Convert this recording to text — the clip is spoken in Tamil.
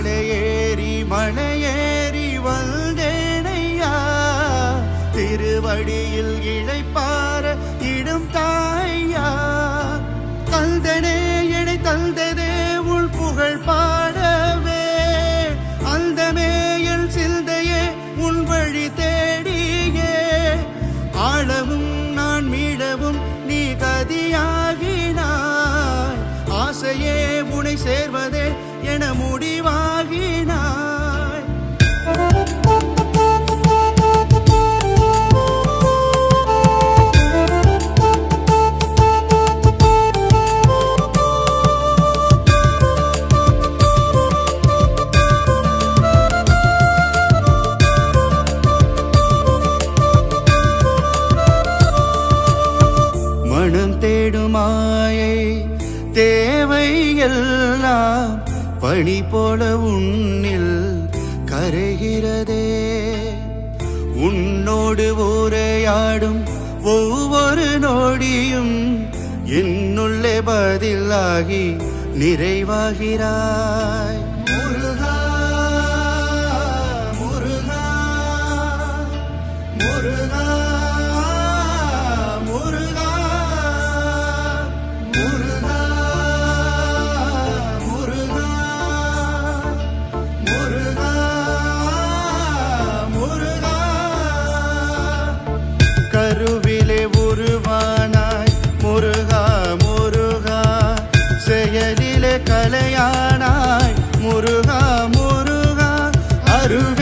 மலையேறி மனையேறி வந்தேனையா? திருவடியில் இழைப்பார இடும் தாயா? தந்தனே எனை தந்ததே உள் புகழ் பாடவே. அந்த மேயல் சிந்தையே உன் வழி தேடியே. ஆளவும் நான் மீளவும் நீ கதியாகினாய். ஆசையே உனை சேர்வதே என முடிவாகினாய். மனம் தேடும் மாயை தேவை எல்லாம் பணி போல உன்னில் கரைகிறதே. உன்னோடு ஊரையாடும் ஒவ்வொரு நொடியும் என்னுள்ளே பதிலாகி நிறைவாகிறாய். கருவிலே உருவானாய். முருகா முருகா செயலிலே கலையானாய். முருகா முருகா அருவி